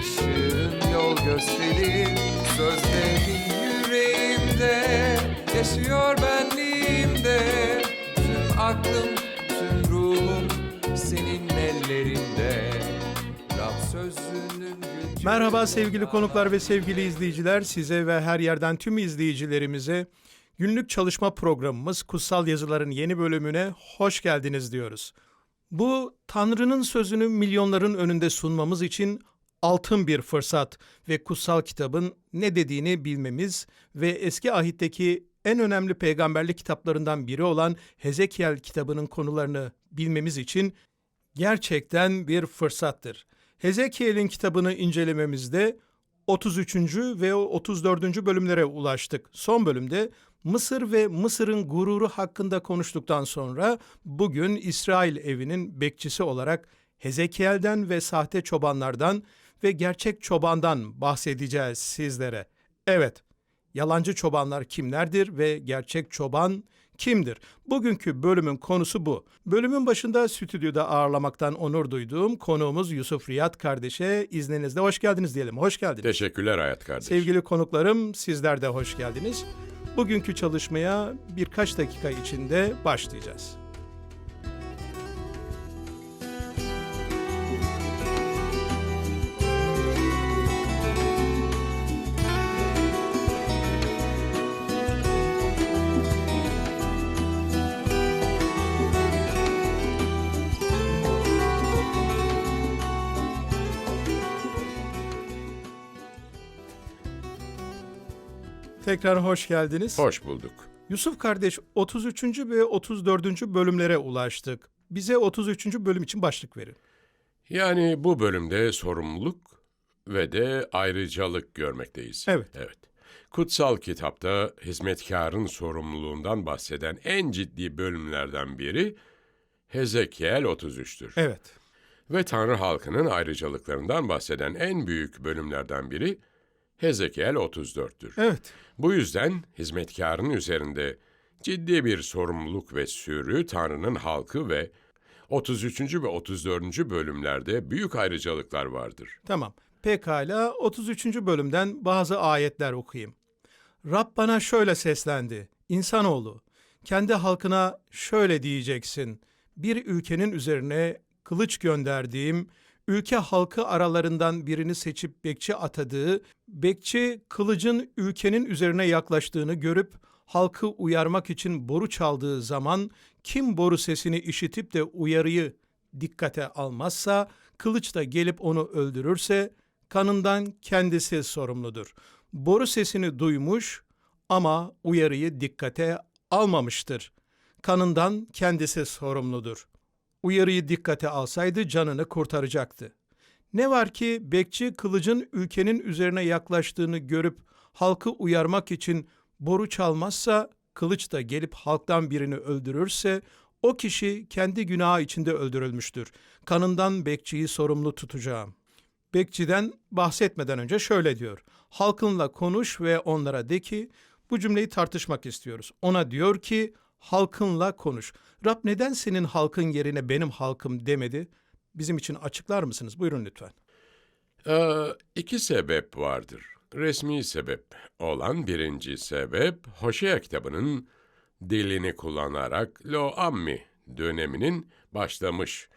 ışığın yol gösterir Sözlerin yüreğimde yaşıyor benliğimde Tüm aklım, tüm ruhum senin ellerinde Rab sözünün gücü Merhaba sevgili konuklar ve sevgili izleyiciler. Size ve her yerden tüm izleyicilerimize günlük çalışma programımız Kutsal Yazıların yeni bölümüne hoş geldiniz diyoruz. Bu Tanrı'nın sözünü milyonların önünde sunmamız için altın bir fırsat ve kutsal kitabın ne dediğini bilmemiz ve eski ahitteki en önemli peygamberlik kitaplarından biri olan Hezekiel kitabının konularını bilmemiz için gerçekten bir fırsattır. Hezekiel'in kitabını incelememizde 33. ve 34. bölümlere ulaştık. Son bölümde Mısır ve Mısır'ın gururu hakkında konuştuktan sonra bugün İsrail evinin bekçisi olarak Hezekiel'den ve sahte çobanlardan ve gerçek çobandan bahsedeceğiz sizlere. Evet, Yalancı çobanlar kimlerdir ve gerçek çoban kimdir? Bugünkü bölümün konusu bu. Bölümün başında stüdyoda ağırlamaktan onur duyduğum konuğumuz Yusuf Riyad kardeşe izninizle hoş geldiniz diyelim. Hoş geldiniz. Teşekkürler Hayat kardeş. Sevgili konuklarım sizler de hoş geldiniz. Bugünkü çalışmaya birkaç dakika içinde başlayacağız. Tekrar hoş geldiniz. Hoş bulduk. Yusuf kardeş 33. ve 34. bölümlere ulaştık. Bize 33. bölüm için başlık verin. Yani bu bölümde sorumluluk ve de ayrıcalık görmekteyiz. Evet. Evet. Kutsal kitapta hizmetkarın sorumluluğundan bahseden en ciddi bölümlerden biri Hezekiel 33'tür. Evet. Ve Tanrı halkının ayrıcalıklarından bahseden en büyük bölümlerden biri Hezekiel 34'tür. Evet. Bu yüzden hizmetkarın üzerinde ciddi bir sorumluluk ve sürü Tanrı'nın halkı ve 33. ve 34. bölümlerde büyük ayrıcalıklar vardır. Tamam. Pekala 33. bölümden bazı ayetler okuyayım. Rab bana şöyle seslendi. İnsanoğlu, kendi halkına şöyle diyeceksin. Bir ülkenin üzerine kılıç gönderdiğim, ülke halkı aralarından birini seçip bekçi atadığı, bekçi kılıcın ülkenin üzerine yaklaştığını görüp halkı uyarmak için boru çaldığı zaman kim boru sesini işitip de uyarıyı dikkate almazsa, kılıç da gelip onu öldürürse kanından kendisi sorumludur. Boru sesini duymuş ama uyarıyı dikkate almamıştır. Kanından kendisi sorumludur. Uyarıyı dikkate alsaydı canını kurtaracaktı. Ne var ki bekçi kılıcın ülkenin üzerine yaklaştığını görüp halkı uyarmak için boru çalmazsa, kılıç da gelip halktan birini öldürürse, o kişi kendi günahı içinde öldürülmüştür. Kanından bekçiyi sorumlu tutacağım. Bekçiden bahsetmeden önce şöyle diyor. Halkınla konuş ve onlara de ki bu cümleyi tartışmak istiyoruz. Ona diyor ki halkınla konuş. Rab neden senin halkın yerine benim halkım demedi? Bizim için açıklar mısınız? Buyurun lütfen. Ee, iki sebep vardır. Resmi sebep olan birinci sebep, Hoşea kitabının dilini kullanarak Lo Ammi döneminin başlamış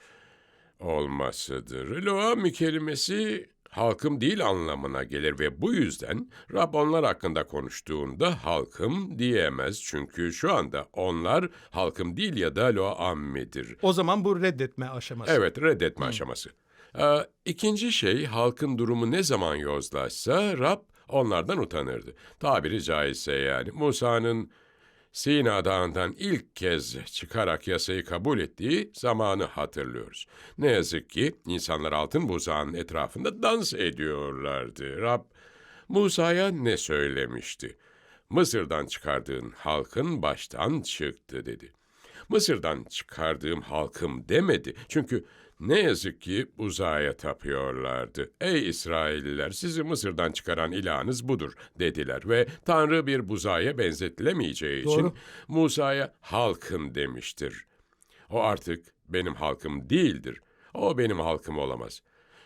olmasıdır. Lo Ammi kelimesi halkım değil anlamına gelir ve bu yüzden Rab onlar hakkında konuştuğunda halkım diyemez. Çünkü şu anda onlar halkım değil ya da Lo Ammi'dir. O zaman bu reddetme aşaması. Evet, reddetme aşaması. Ee, ikinci şey, halkın durumu ne zaman yozlaşsa Rab onlardan utanırdı. Tabiri caizse yani Musa'nın Sina Dağı'ndan ilk kez çıkarak yasayı kabul ettiği zamanı hatırlıyoruz. Ne yazık ki insanlar altın buzağının etrafında dans ediyorlardı. Rab Musa'ya ne söylemişti? Mısır'dan çıkardığın halkın baştan çıktı dedi. Mısır'dan çıkardığım halkım demedi. Çünkü ne yazık ki uzaya tapıyorlardı. Ey İsrailliler sizi Mısır'dan çıkaran ilahınız budur dediler ve Tanrı bir buzaya benzetilemeyeceği için Doğru. Musa'ya halkım demiştir. O artık benim halkım değildir. O benim halkım olamaz.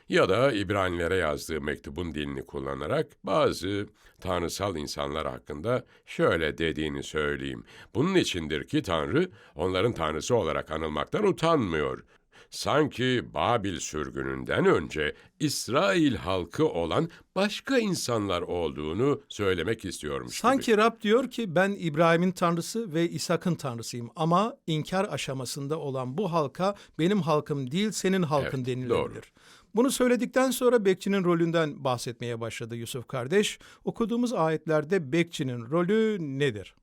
Ya da İbranilere yazdığı mektubun dilini kullanarak bazı tanrısal insanlar hakkında şöyle dediğini söyleyeyim. Bunun içindir ki Tanrı onların tanrısı olarak anılmaktan utanmıyor. Sanki Babil sürgününden önce İsrail halkı olan başka insanlar olduğunu söylemek istiyormuş gibi. Sanki Rab diyor ki ben İbrahim'in tanrısı ve İshak'ın tanrısıyım ama inkar aşamasında olan bu halka benim halkım değil senin halkın Evet, denilebilir. doğru. Bunu söyledikten sonra bekçinin rolünden bahsetmeye başladı Yusuf kardeş. Okuduğumuz ayetlerde bekçinin rolü nedir?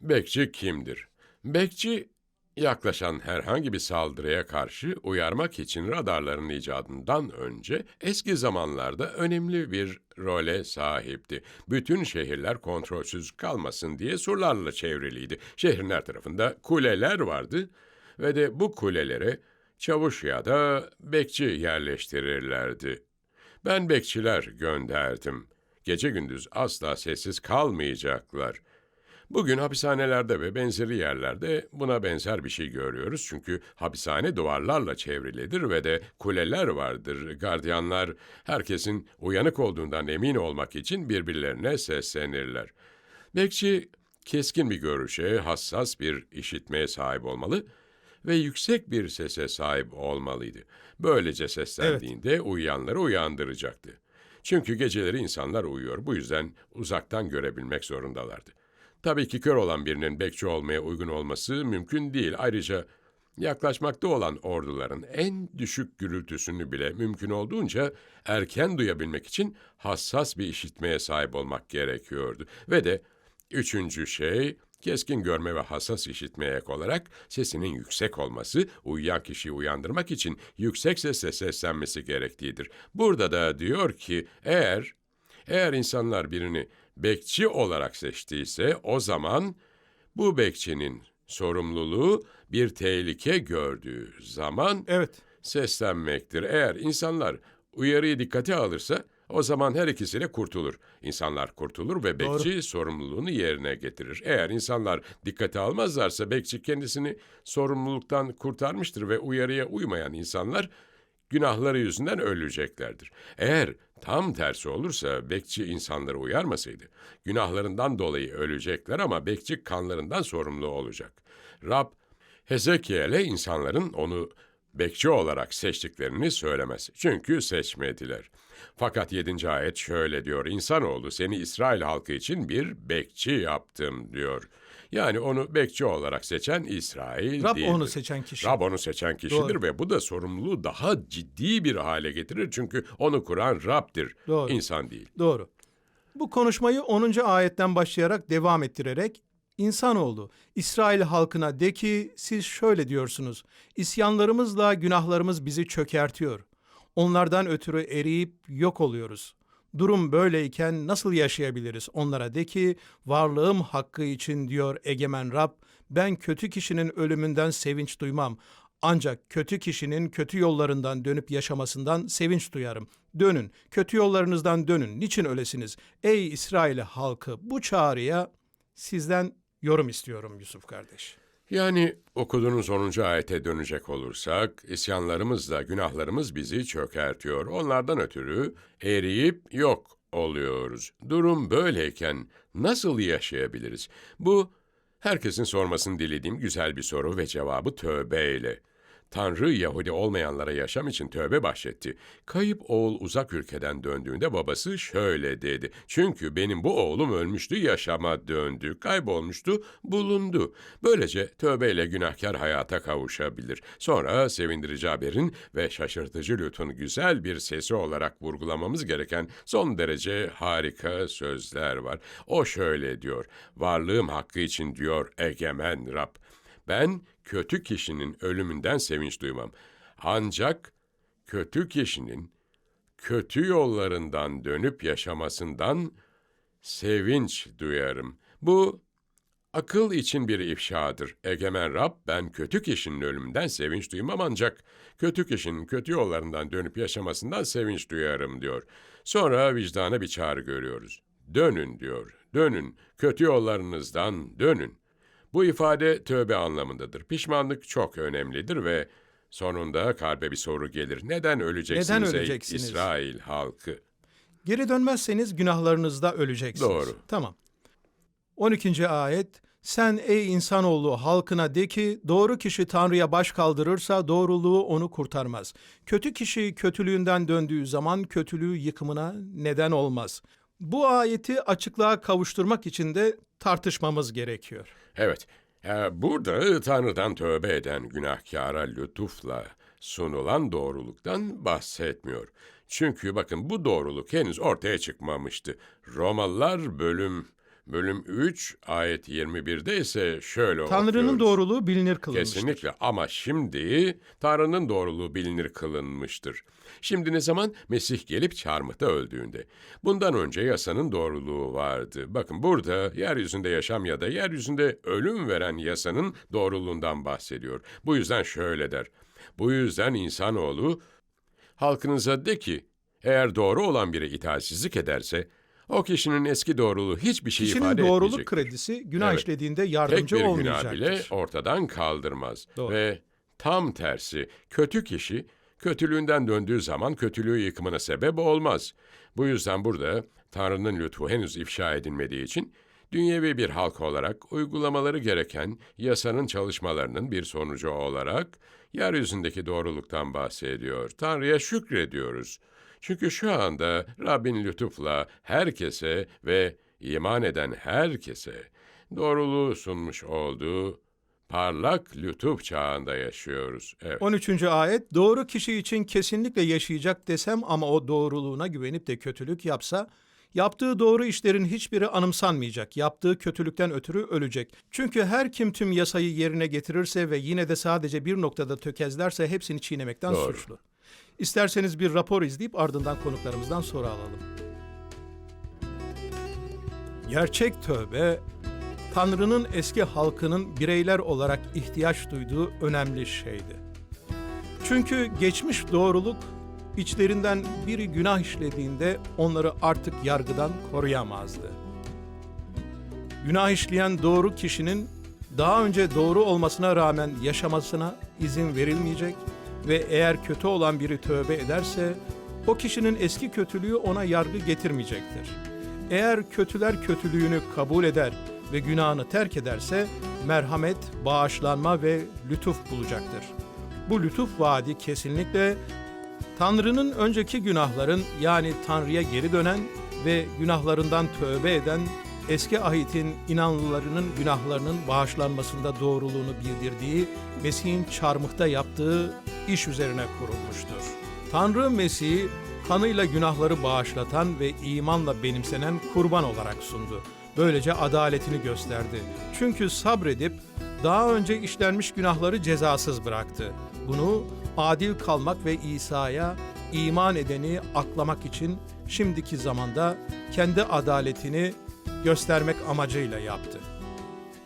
Bekçi kimdir? Bekçi yaklaşan herhangi bir saldırıya karşı uyarmak için radarların icadından önce eski zamanlarda önemli bir role sahipti. Bütün şehirler kontrolsüz kalmasın diye surlarla çevriliydi. Şehrin her tarafında kuleler vardı ve de bu kulelere çavuş ya da bekçi yerleştirirlerdi. Ben bekçiler gönderdim. Gece gündüz asla sessiz kalmayacaklar. Bugün hapishanelerde ve benzeri yerlerde buna benzer bir şey görüyoruz. Çünkü hapishane duvarlarla çevrilidir ve de kuleler vardır. Gardiyanlar herkesin uyanık olduğundan emin olmak için birbirlerine seslenirler. Bekçi keskin bir görüşe, hassas bir işitmeye sahip olmalı ve yüksek bir sese sahip olmalıydı. Böylece seslendiğinde uyuyanları uyandıracaktı. Çünkü geceleri insanlar uyuyor. Bu yüzden uzaktan görebilmek zorundalardı. Tabii ki kör olan birinin bekçi olmaya uygun olması mümkün değil. Ayrıca yaklaşmakta olan orduların en düşük gürültüsünü bile mümkün olduğunca erken duyabilmek için hassas bir işitmeye sahip olmak gerekiyordu. Ve de üçüncü şey keskin görme ve hassas işitmeye ek olarak sesinin yüksek olması uyuyan kişiyi uyandırmak için yüksek sesle seslenmesi gerektiğidir. Burada da diyor ki eğer eğer insanlar birini bekçi olarak seçtiyse o zaman bu bekçinin sorumluluğu bir tehlike gördüğü zaman Evet. seslenmektir. Eğer insanlar uyarıyı dikkate alırsa o zaman her ikisiyle kurtulur. İnsanlar kurtulur ve bekçi sorumluluğunu yerine getirir. Eğer insanlar dikkate almazlarsa bekçi kendisini sorumluluktan kurtarmıştır ve uyarıya uymayan insanlar günahları yüzünden öleceklerdir. Eğer tam tersi olursa bekçi insanları uyarmasaydı, günahlarından dolayı ölecekler ama bekçi kanlarından sorumlu olacak. Rab, Hezekiel'e insanların onu bekçi olarak seçtiklerini söylemez. Çünkü seçmediler. Fakat 7. ayet şöyle diyor. İnsanoğlu seni İsrail halkı için bir bekçi yaptım diyor. Yani onu bekçi olarak seçen İsrail Rab değildir. onu seçen kişi. Rab onu seçen kişidir Doğru. ve bu da sorumluluğu daha ciddi bir hale getirir. Çünkü onu kuran Rab'dir, Doğru. insan değil. Doğru. Bu konuşmayı 10. ayetten başlayarak devam ettirerek İnsanoğlu, İsrail halkına de ki siz şöyle diyorsunuz. İsyanlarımızla günahlarımız bizi çökertiyor. Onlardan ötürü eriyip yok oluyoruz. Durum böyleyken nasıl yaşayabiliriz? Onlara de ki varlığım hakkı için diyor egemen Rab. Ben kötü kişinin ölümünden sevinç duymam. Ancak kötü kişinin kötü yollarından dönüp yaşamasından sevinç duyarım. Dönün, kötü yollarınızdan dönün. Niçin ölesiniz? Ey İsrail halkı bu çağrıya sizden yorum istiyorum Yusuf kardeş. Yani okuduğunuz 10. ayete dönecek olursak, isyanlarımızla günahlarımız bizi çökertiyor. Onlardan ötürü eriyip yok oluyoruz. Durum böyleyken nasıl yaşayabiliriz? Bu, herkesin sormasını dilediğim güzel bir soru ve cevabı tövbeyle. Tanrı Yahudi olmayanlara yaşam için tövbe bahşetti. Kayıp oğul uzak ülkeden döndüğünde babası şöyle dedi. Çünkü benim bu oğlum ölmüştü, yaşama döndü. Kaybolmuştu, bulundu. Böylece tövbeyle günahkar hayata kavuşabilir. Sonra sevindirici haberin ve şaşırtıcı lütfun güzel bir sesi olarak vurgulamamız gereken son derece harika sözler var. O şöyle diyor. Varlığım hakkı için diyor egemen Rab. Ben kötü kişinin ölümünden sevinç duymam. Ancak kötü kişinin kötü yollarından dönüp yaşamasından sevinç duyarım. Bu akıl için bir ifşadır. Egemen Rab ben kötü kişinin ölümünden sevinç duymam ancak kötü kişinin kötü yollarından dönüp yaşamasından sevinç duyarım diyor. Sonra vicdana bir çağrı görüyoruz. Dönün diyor. Dönün. Kötü yollarınızdan dönün. Bu ifade tövbe anlamındadır. Pişmanlık çok önemlidir ve sonunda kalbe bir soru gelir. Neden öleceksiniz, Neden ey öleceksiniz? İsrail halkı? Geri dönmezseniz günahlarınızda öleceksiniz. Doğru. Tamam. 12. ayet Sen ey insanoğlu halkına de ki doğru kişi Tanrı'ya baş kaldırırsa doğruluğu onu kurtarmaz. Kötü kişi kötülüğünden döndüğü zaman kötülüğü yıkımına neden olmaz. Bu ayeti açıklığa kavuşturmak için de tartışmamız gerekiyor. Evet, e, burada Tanrı'dan tövbe eden günahkara lütufla sunulan doğruluktan bahsetmiyor. Çünkü bakın bu doğruluk henüz ortaya çıkmamıştı. Romalılar bölüm bölüm 3 ayet 21'de ise şöyle Tanrı'nın okuyoruz. doğruluğu bilinir kılınmıştır. Kesinlikle ama şimdi Tanrı'nın doğruluğu bilinir kılınmıştır. Şimdi ne zaman? Mesih gelip çarmıhta öldüğünde. Bundan önce yasanın doğruluğu vardı. Bakın burada yeryüzünde yaşam ya da yeryüzünde ölüm veren yasanın doğruluğundan bahsediyor. Bu yüzden şöyle der. Bu yüzden insanoğlu halkınıza de ki eğer doğru olan biri itaatsizlik ederse o kişinin eski doğruluğu hiçbir şey Kişinin ifade doğruluk etmeyecektir. kredisi günah Evet. işlediğinde Tek yardımcı bir günah olmayacaktır. bile ortadan kaldırmaz. Doğru. Ve tam tersi kötü kişi kötülüğünden döndüğü zaman kötülüğü yıkımına sebep olmaz. Bu yüzden burada Tanrı'nın lütfu henüz ifşa edilmediği için dünyevi bir halk olarak uygulamaları gereken yasanın çalışmalarının bir sonucu olarak yeryüzündeki doğruluktan bahsediyor. Tanrı'ya şükrediyoruz. Çünkü şu anda Rabbin lütufla herkese ve iman eden herkese doğruluğu sunmuş olduğu parlak lütuf çağında yaşıyoruz. Evet. 13. ayet doğru kişi için kesinlikle yaşayacak desem ama o doğruluğuna güvenip de kötülük yapsa yaptığı doğru işlerin hiçbiri anımsanmayacak. Yaptığı kötülükten ötürü ölecek. Çünkü her kim tüm yasayı yerine getirirse ve yine de sadece bir noktada tökezlerse hepsini çiğnemekten Doğru. suçlu. İsterseniz bir rapor izleyip ardından konuklarımızdan soru alalım. Gerçek tövbe Tanrı'nın eski halkının bireyler olarak ihtiyaç duyduğu önemli şeydi. Çünkü geçmiş doğruluk içlerinden biri günah işlediğinde onları artık yargıdan koruyamazdı. Günah işleyen doğru kişinin daha önce doğru olmasına rağmen yaşamasına izin verilmeyecek ve eğer kötü olan biri tövbe ederse o kişinin eski kötülüğü ona yargı getirmeyecektir. Eğer kötüler kötülüğünü kabul eder ve günahını terk ederse merhamet, bağışlanma ve lütuf bulacaktır. Bu lütuf vaadi kesinlikle Tanrı'nın önceki günahların yani Tanrı'ya geri dönen ve günahlarından tövbe eden eski ahitin inanlılarının günahlarının bağışlanmasında doğruluğunu bildirdiği Mesih'in çarmıhta yaptığı iş üzerine kurulmuştur. Tanrı Mesih'i kanıyla günahları bağışlatan ve imanla benimsenen kurban olarak sundu. Böylece adaletini gösterdi. Çünkü sabredip daha önce işlenmiş günahları cezasız bıraktı. Bunu adil kalmak ve İsa'ya iman edeni aklamak için şimdiki zamanda kendi adaletini göstermek amacıyla yaptı.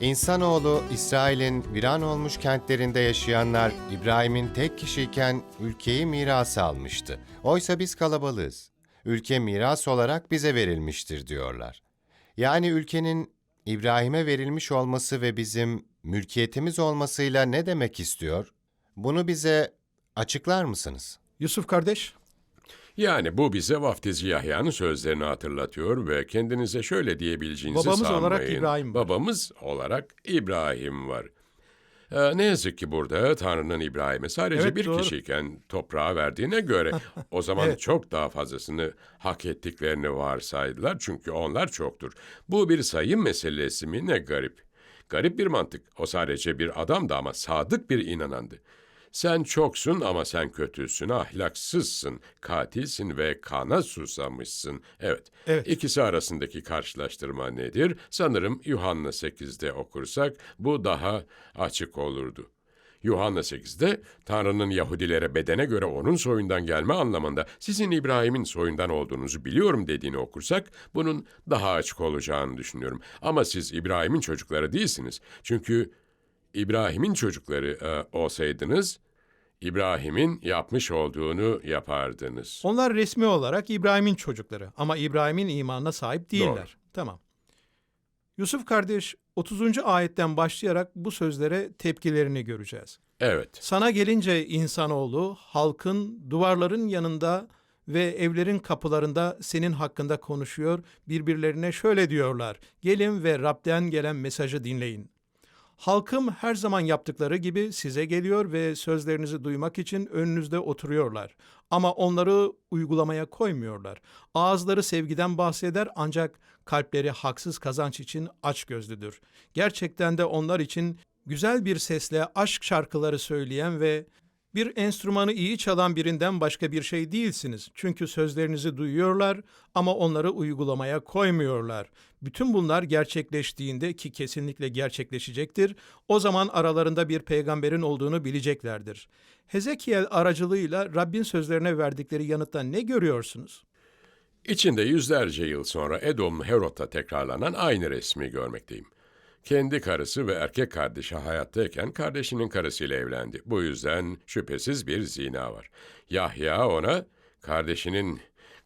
İnsanoğlu, İsrail'in viran olmuş kentlerinde yaşayanlar İbrahim'in tek kişiyken ülkeyi miras almıştı. Oysa biz kalabalığız. Ülke miras olarak bize verilmiştir diyorlar. Yani ülkenin İbrahim'e verilmiş olması ve bizim mülkiyetimiz olmasıyla ne demek istiyor? Bunu bize açıklar mısınız? Yusuf kardeş, Yani bu bize vaftizi Yahya'nın sözlerini hatırlatıyor ve kendinize şöyle diyebileceğinizi Babamız olarak sanmayın. İbrahim var. Babamız olarak İbrahim var. Ee, ne yazık ki burada Tanrı'nın İbrahim'e sadece Evet, bir doğru. kişiyken toprağı verdiğine göre o zaman Evet. çok daha fazlasını hak ettiklerini varsaydılar çünkü onlar çoktur. Bu bir sayım meselesi mi ne garip. Garip bir mantık. O sadece bir adamdı ama sadık bir inanandı. Sen çoksun ama sen kötüsün, ahlaksızsın, katilsin ve kana susamışsın. Evet, Evet. ikisi arasındaki karşılaştırma nedir? Sanırım Yuhanna 8'de okursak bu daha açık olurdu. Yuhanna 8'de Tanrı'nın Yahudilere bedene göre onun soyundan gelme anlamında sizin İbrahim'in soyundan olduğunuzu biliyorum dediğini okursak bunun daha açık olacağını düşünüyorum. Ama siz İbrahim'in çocukları değilsiniz. Çünkü İbrahim'in çocukları e, olsaydınız İbrahim'in yapmış olduğunu yapardınız. Onlar resmi olarak İbrahim'in çocukları ama İbrahim'in imanına sahip değiller. Doğru. Tamam. Yusuf kardeş 30. ayetten başlayarak bu sözlere tepkilerini göreceğiz. Evet. Sana gelince insanoğlu halkın duvarların yanında ve evlerin kapılarında senin hakkında konuşuyor. Birbirlerine şöyle diyorlar. Gelin ve Rab'den gelen mesajı dinleyin. Halkım her zaman yaptıkları gibi size geliyor ve sözlerinizi duymak için önünüzde oturuyorlar. Ama onları uygulamaya koymuyorlar. Ağızları sevgiden bahseder ancak kalpleri haksız kazanç için açgözlüdür. Gerçekten de onlar için güzel bir sesle aşk şarkıları söyleyen ve bir enstrümanı iyi çalan birinden başka bir şey değilsiniz. Çünkü sözlerinizi duyuyorlar ama onları uygulamaya koymuyorlar. Bütün bunlar gerçekleştiğinde ki kesinlikle gerçekleşecektir, o zaman aralarında bir peygamberin olduğunu bileceklerdir. Hezekiel aracılığıyla Rabbin sözlerine verdikleri yanıtta ne görüyorsunuz? İçinde yüzlerce yıl sonra Edomlu Herot'ta tekrarlanan aynı resmi görmekteyim. Kendi karısı ve erkek kardeşi hayattayken kardeşinin karısıyla evlendi. Bu yüzden şüphesiz bir zina var. Yahya ona kardeşinin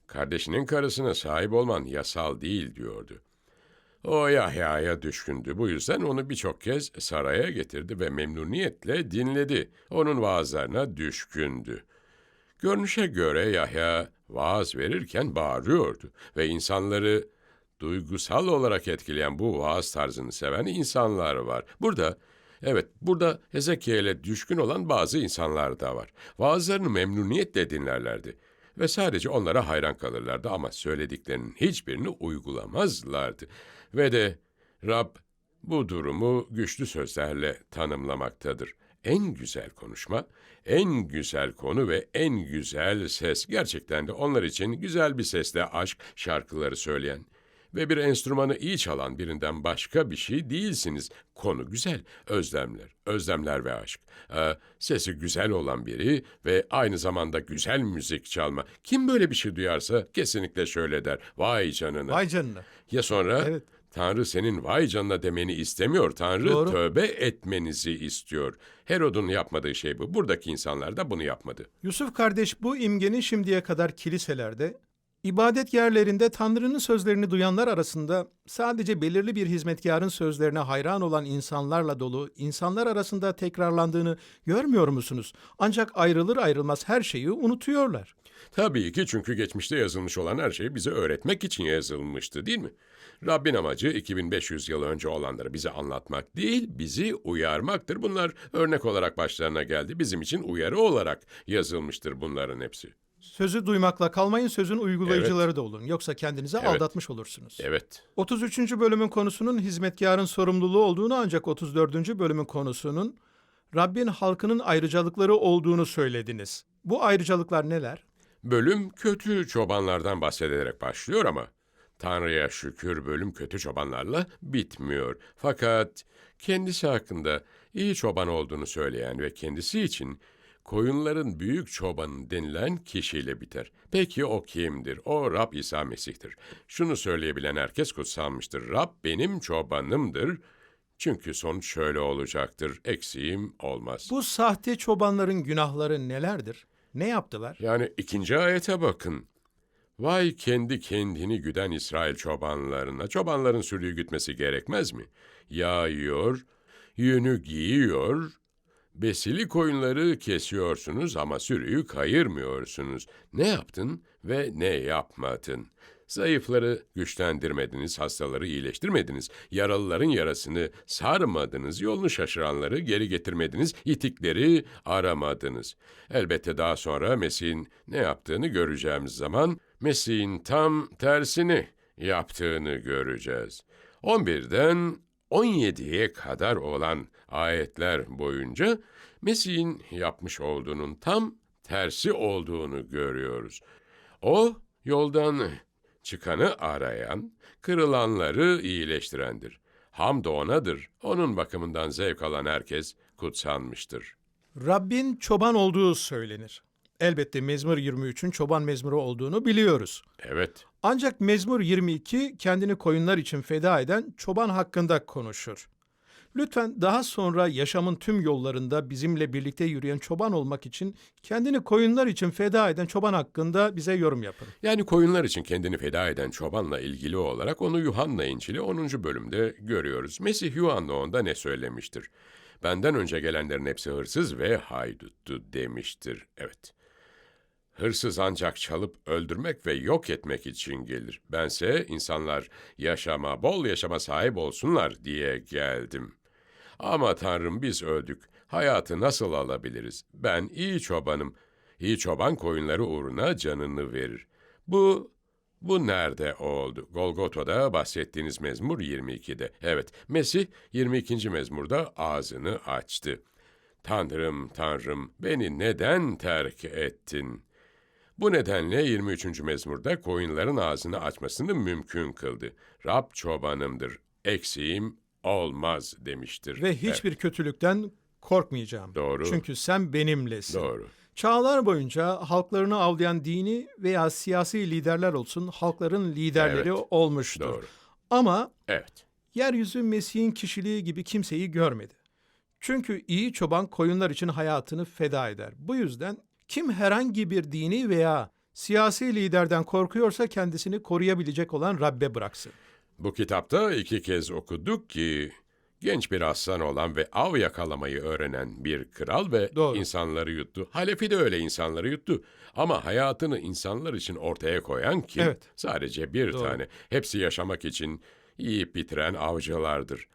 kardeşinin karısına sahip olman yasal değil diyordu. O Yahya'ya düşkündü. Bu yüzden onu birçok kez saraya getirdi ve memnuniyetle dinledi. Onun vaazlarına düşkündü. Görünüşe göre Yahya vaaz verirken bağırıyordu ve insanları duygusal olarak etkileyen bu vaaz tarzını seven insanlar var. Burada, evet burada Hezekiel'e düşkün olan bazı insanlar da var. Vaazlarını memnuniyetle dinlerlerdi ve sadece onlara hayran kalırlardı ama söylediklerinin hiçbirini uygulamazlardı. Ve de Rab bu durumu güçlü sözlerle tanımlamaktadır. En güzel konuşma, en güzel konu ve en güzel ses gerçekten de onlar için güzel bir sesle aşk şarkıları söyleyen ve bir enstrümanı iyi çalan birinden başka bir şey değilsiniz. Konu güzel, özlemler, özlemler ve aşk. Ee, sesi güzel olan biri ve aynı zamanda güzel müzik çalma. Kim böyle bir şey duyarsa kesinlikle şöyle der. Vay canına. Vay canına. Ya sonra Evet. Tanrı senin vay canına demeni istemiyor. Tanrı Doğru. tövbe etmenizi istiyor. Herod'un yapmadığı şey bu. Buradaki insanlar da bunu yapmadı. Yusuf kardeş bu imgenin şimdiye kadar kiliselerde, ibadet yerlerinde Tanrı'nın sözlerini duyanlar arasında sadece belirli bir hizmetkarın sözlerine hayran olan insanlarla dolu insanlar arasında tekrarlandığını görmüyor musunuz? Ancak ayrılır ayrılmaz her şeyi unutuyorlar. Tabii ki çünkü geçmişte yazılmış olan her şey bize öğretmek için yazılmıştı değil mi? Rabbin amacı 2500 yıl önce olanları bize anlatmak değil, bizi uyarmaktır. Bunlar örnek olarak başlarına geldi. Bizim için uyarı olarak yazılmıştır bunların hepsi. Sözü duymakla kalmayın, sözün uygulayıcıları da olun. Yoksa kendinize Evet. aldatmış olursunuz. Evet, 33. bölümün konusunun hizmetkarın sorumluluğu olduğunu ancak 34. bölümün konusunun Rabbin halkının ayrıcalıkları olduğunu söylediniz. Bu ayrıcalıklar neler? Bölüm kötü çobanlardan bahsederek başlıyor ama Tanrı'ya şükür bölüm kötü çobanlarla bitmiyor. Fakat kendisi hakkında iyi çoban olduğunu söyleyen ve kendisi için koyunların büyük çobanı denilen kişiyle biter. Peki o kimdir? O Rab İsa Mesih'tir. Şunu söyleyebilen herkes kutsanmıştır. Rab benim çobanımdır. Çünkü sonuç şöyle olacaktır. Eksiğim olmaz. Bu sahte çobanların günahları nelerdir? Ne yaptılar? Yani ikinci ayete bakın. Vay kendi kendini güden İsrail çobanlarına. Çobanların sürüyü gütmesi gerekmez mi? Yağ yiyor, yünü giyiyor, besili koyunları kesiyorsunuz ama sürüyü kayırmıyorsunuz. Ne yaptın ve ne yapmadın? Zayıfları güçlendirmediniz, hastaları iyileştirmediniz, yaralıların yarasını sarmadınız, yolunu şaşıranları geri getirmediniz, itikleri aramadınız. Elbette daha sonra Mesih'in ne yaptığını göreceğimiz zaman Mesih'in tam tersini yaptığını göreceğiz. 11'den 17'ye kadar olan ayetler boyunca Mesih'in yapmış olduğunun tam tersi olduğunu görüyoruz. O yoldan çıkanı arayan, kırılanları iyileştirendir. Hamd onadır. Onun bakımından zevk alan herkes kutsanmıştır. Rabbin çoban olduğu söylenir. Elbette Mezmur 23'ün çoban mezmuru olduğunu biliyoruz. Evet, Ancak Mezmur 22 kendini koyunlar için feda eden çoban hakkında konuşur. Lütfen daha sonra yaşamın tüm yollarında bizimle birlikte yürüyen çoban olmak için kendini koyunlar için feda eden çoban hakkında bize yorum yapın. yani koyunlar için kendini feda eden çobanla ilgili olarak onu Yuhanna İncil'i 10. bölümde görüyoruz. Mesih Yuhanna onda ne söylemiştir? Benden önce gelenlerin hepsi hırsız ve hayduttu demiştir. Evet. Hırsız ancak çalıp öldürmek ve yok etmek için gelir. Bense insanlar yaşama, bol yaşama sahip olsunlar diye geldim. Ama Tanrım biz öldük. Hayatı nasıl alabiliriz? Ben iyi çobanım. İyi çoban koyunları uğruna canını verir. Bu, bu nerede oldu? Golgota'da bahsettiğiniz mezmur 22'de. Evet, Mesih 22. mezmurda ağzını açtı. Tanrım, Tanrım, beni neden terk ettin? Bu nedenle 23. mezmurda koyunların ağzını açmasını mümkün kıldı. Rab çobanımdır, eksiğim olmaz demiştir. Ve hiçbir kötülükten korkmayacağım. Doğru. Çünkü sen benimlesin. Doğru. Çağlar boyunca halklarını avlayan dini veya siyasi liderler olsun halkların liderleri Evet. olmuştur. Doğru. Ama Evet. yeryüzü Mesih'in kişiliği gibi kimseyi görmedi. Çünkü iyi çoban koyunlar için hayatını feda eder. Bu yüzden kim herhangi bir dini veya siyasi liderden korkuyorsa kendisini koruyabilecek olan Rabbe bıraksın. Bu kitapta iki kez okuduk ki genç bir aslan olan ve av yakalamayı öğrenen bir kral ve Doğru. insanları yuttu. Halefi de öyle insanları yuttu. Ama hayatını insanlar için ortaya koyan kim? Evet. Sadece bir Doğru. tane. Hepsi yaşamak için yiyip bitiren avcılardır.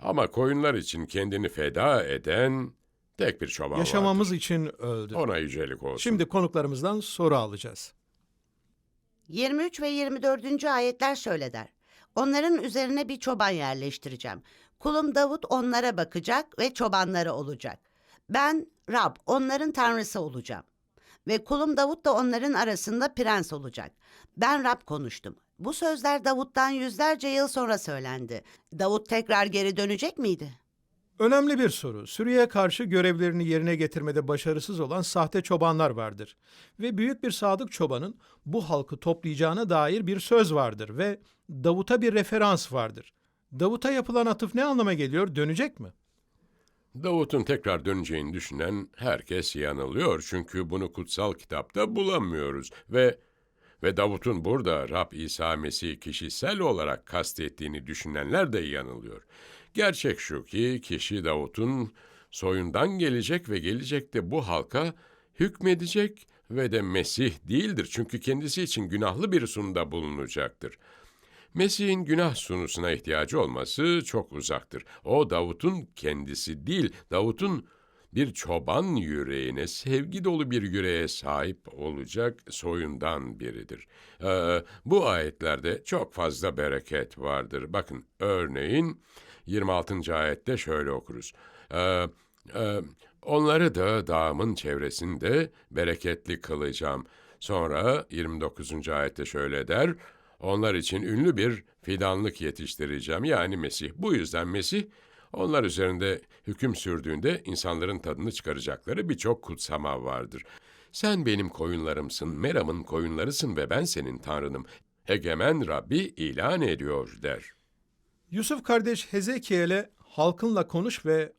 Ama koyunlar için kendini feda eden tek bir çoban Yaşamamız için öldü. vardır. Ona yücelik olsun. Şimdi konuklarımızdan soru alacağız. 23 ve 24. ayetler şöyle der. Onların üzerine bir çoban yerleştireceğim. Kulum Davut onlara bakacak ve çobanları olacak. Ben Rab onların tanrısı olacağım. Ve kulum Davut da onların arasında prens olacak. Ben Rab konuştum. Bu sözler Davut'tan yüzlerce yıl sonra söylendi. Davut tekrar geri dönecek miydi? Önemli bir soru. Sürüye karşı görevlerini yerine getirmede başarısız olan sahte çobanlar vardır. Ve büyük bir sadık çobanın bu halkı toplayacağına dair bir söz vardır ve Davut'a bir referans vardır. Davut'a yapılan atıf ne anlama geliyor? Dönecek mi? Davut'un tekrar döneceğini düşünen herkes yanılıyor çünkü bunu kutsal kitapta bulamıyoruz ve ve Davut'un burada Rab İsa Mesih kişisel olarak kastettiğini düşünenler de yanılıyor. Gerçek şu ki kişi Davut'un soyundan gelecek ve gelecekte bu halka hükmedecek ve de Mesih değildir çünkü kendisi için günahlı bir sunumda bulunacaktır. Mesih'in günah sunusuna ihtiyacı olması çok uzaktır. O Davut'un kendisi değil, Davut'un bir çoban yüreğine, sevgi dolu bir yüreğe sahip olacak soyundan biridir. Ee, bu ayetlerde çok fazla bereket vardır. Bakın örneğin 26. ayette şöyle okuruz. Ee, e, onları da dağımın çevresinde bereketli kılacağım. Sonra 29. ayette şöyle der. Onlar için ünlü bir fidanlık yetiştireceğim. Yani Mesih. Bu yüzden Mesih onlar üzerinde hüküm sürdüğünde insanların tadını çıkaracakları birçok kutsama vardır. Sen benim koyunlarımsın, Meram'ın koyunlarısın ve ben senin tanrınım. Egemen Rabbi ilan ediyor der. Yusuf kardeş Hezekiel'e halkınla konuş ve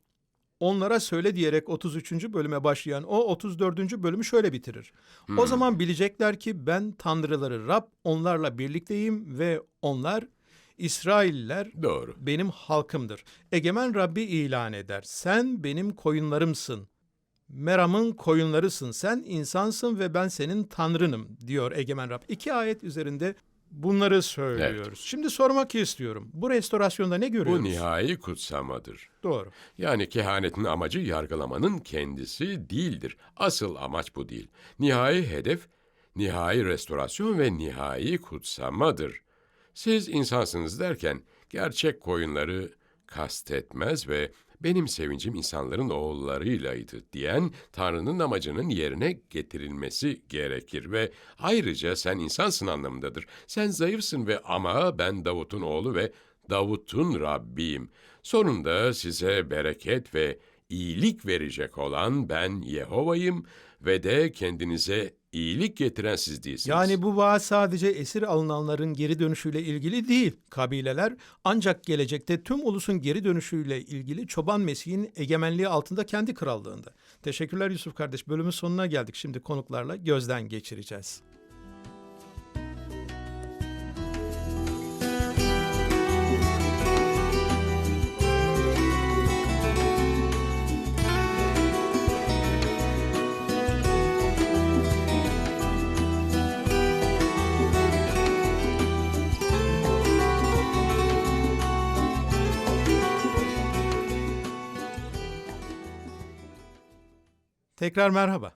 onlara söyle diyerek 33. bölüme başlayan o 34. bölümü şöyle bitirir. O zaman bilecekler ki ben tanrıları Rab onlarla birlikteyim ve onlar İsrailler Doğru. benim halkımdır. Egemen Rabbi ilan eder. Sen benim koyunlarımsın. Meram'ın koyunlarısın. Sen insansın ve ben senin tanrınım diyor Egemen Rab. İki ayet üzerinde Bunları söylüyoruz. Şimdi sormak istiyorum. Bu restorasyonda ne görüyoruz? Bu nihai kutsamadır. Doğru. Yani kehanetin amacı yargılamanın kendisi değildir. Asıl amaç bu değil. Nihai hedef, nihai restorasyon ve nihai kutsamadır. Siz insansınız derken gerçek koyunları kastetmez ve benim sevincim insanların oğullarıylaydı diyen Tanrı'nın amacının yerine getirilmesi gerekir ve ayrıca sen insansın anlamındadır. Sen zayıfsın ve ama ben Davut'un oğlu ve Davut'un Rabbiyim. Sonunda size bereket ve iyilik verecek olan ben Yehova'yım ve de kendinize iyilik getiren siz değilsiniz. Yani bu vaat sadece esir alınanların geri dönüşüyle ilgili değil. Kabileler ancak gelecekte tüm ulusun geri dönüşüyle ilgili çoban Mesih'in egemenliği altında kendi krallığında. Teşekkürler Yusuf kardeş. Bölümün sonuna geldik. Şimdi konuklarla gözden geçireceğiz. Tekrar merhaba.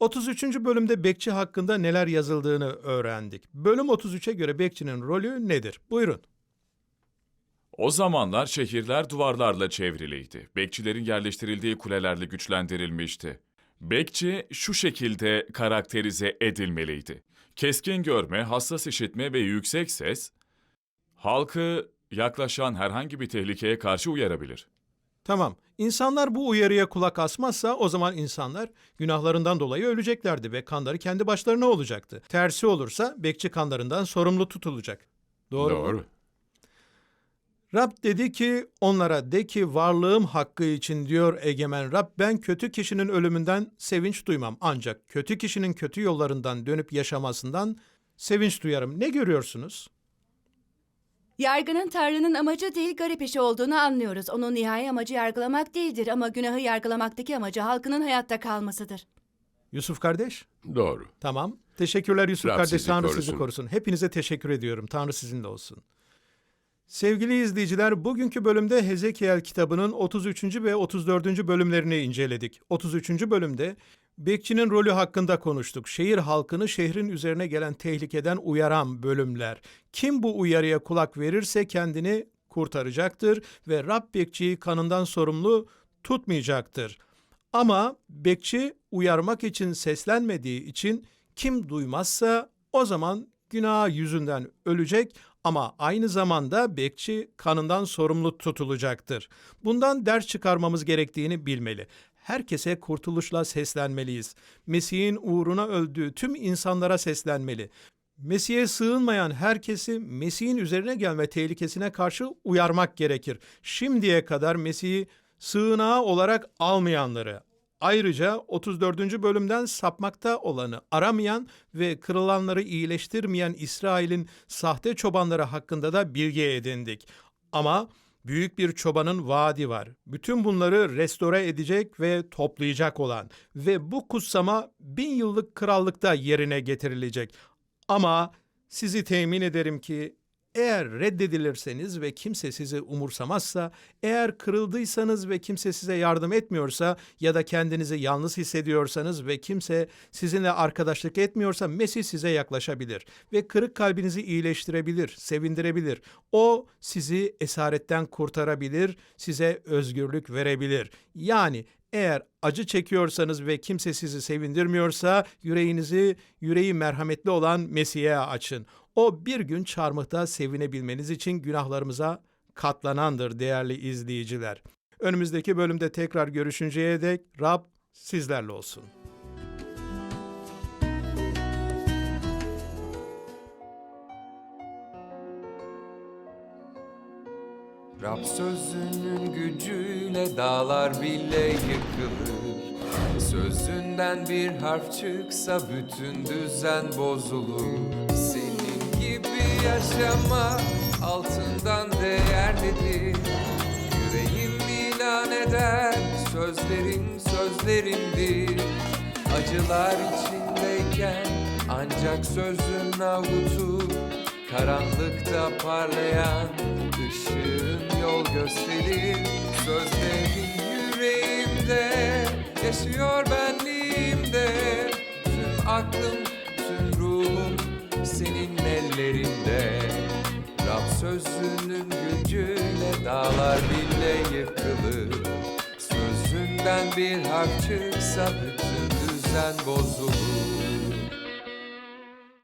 33. bölümde bekçi hakkında neler yazıldığını öğrendik. Bölüm 33'e göre bekçinin rolü nedir? Buyurun. O zamanlar şehirler duvarlarla çevriliydi. Bekçilerin yerleştirildiği kulelerle güçlendirilmişti. Bekçi şu şekilde karakterize edilmeliydi. Keskin görme, hassas işitme ve yüksek ses, halkı yaklaşan herhangi bir tehlikeye karşı uyarabilir. Tamam. İnsanlar bu uyarıya kulak asmazsa o zaman insanlar günahlarından dolayı öleceklerdi ve kanları kendi başlarına olacaktı. Tersi olursa bekçi kanlarından sorumlu tutulacak. Doğru. mu? Doğru. Rab dedi ki onlara de ki varlığım hakkı için diyor egemen Rab ben kötü kişinin ölümünden sevinç duymam ancak kötü kişinin kötü yollarından dönüp yaşamasından sevinç duyarım. Ne görüyorsunuz? Yargının Tanrı'nın amacı değil garip işi olduğunu anlıyoruz. Onun nihai amacı yargılamak değildir ama günahı yargılamaktaki amacı halkının hayatta kalmasıdır. Yusuf kardeş? Doğru. Tamam. Teşekkürler Yusuf Rab kardeş. sizi Tanrı korusun. sizi korusun. Hepinize teşekkür ediyorum. Tanrı sizinle olsun. Sevgili izleyiciler, bugünkü bölümde Hezekiel kitabının 33. ve 34. bölümlerini inceledik. 33. bölümde bekçinin rolü hakkında konuştuk. Şehir halkını şehrin üzerine gelen tehlikeden uyaran bölümler. Kim bu uyarıya kulak verirse kendini kurtaracaktır ve Rab bekçiyi kanından sorumlu tutmayacaktır. Ama bekçi uyarmak için seslenmediği için kim duymazsa o zaman günah yüzünden ölecek ama aynı zamanda bekçi kanından sorumlu tutulacaktır. Bundan ders çıkarmamız gerektiğini bilmeli. Herkese kurtuluşla seslenmeliyiz. Mesih'in uğruna öldüğü tüm insanlara seslenmeli. Mesih'e sığınmayan herkesi Mesih'in üzerine gelme tehlikesine karşı uyarmak gerekir. Şimdiye kadar Mesih'i sığınağı olarak almayanları, Ayrıca 34. bölümden sapmakta olanı aramayan ve kırılanları iyileştirmeyen İsrail'in sahte çobanları hakkında da bilgi edindik. Ama büyük bir çobanın vaadi var. Bütün bunları restore edecek ve toplayacak olan ve bu kutsama bin yıllık krallıkta yerine getirilecek. Ama sizi temin ederim ki eğer reddedilirseniz ve kimse sizi umursamazsa, eğer kırıldıysanız ve kimse size yardım etmiyorsa ya da kendinizi yalnız hissediyorsanız ve kimse sizinle arkadaşlık etmiyorsa Mesih size yaklaşabilir ve kırık kalbinizi iyileştirebilir, sevindirebilir. O sizi esaretten kurtarabilir, size özgürlük verebilir. Yani eğer acı çekiyorsanız ve kimse sizi sevindirmiyorsa yüreğinizi yüreği merhametli olan Mesih'e açın. O bir gün çarmıhta sevinebilmeniz için günahlarımıza katlanandır değerli izleyiciler. Önümüzdeki bölümde tekrar görüşünceye dek Rab sizlerle olsun. Rab sözünün gücüyle dağlar bile yıkılır Sözünden bir harf çıksa bütün düzen bozulur gibi yaşamak altından değerlidir Yüreğim ilan eder sözlerin sözlerimdir. Acılar içindeyken ancak sözün avutur Karanlıkta parlayan ışığın yol gösterir Sözlerin yüreğimde yaşıyor benliğimde. Tüm aklım, tüm ruhum senin ellerinde Rab sözünün gücüyle dağlar bile yıkılır. Sözünden bir harf çıksa bütün düzen bozulur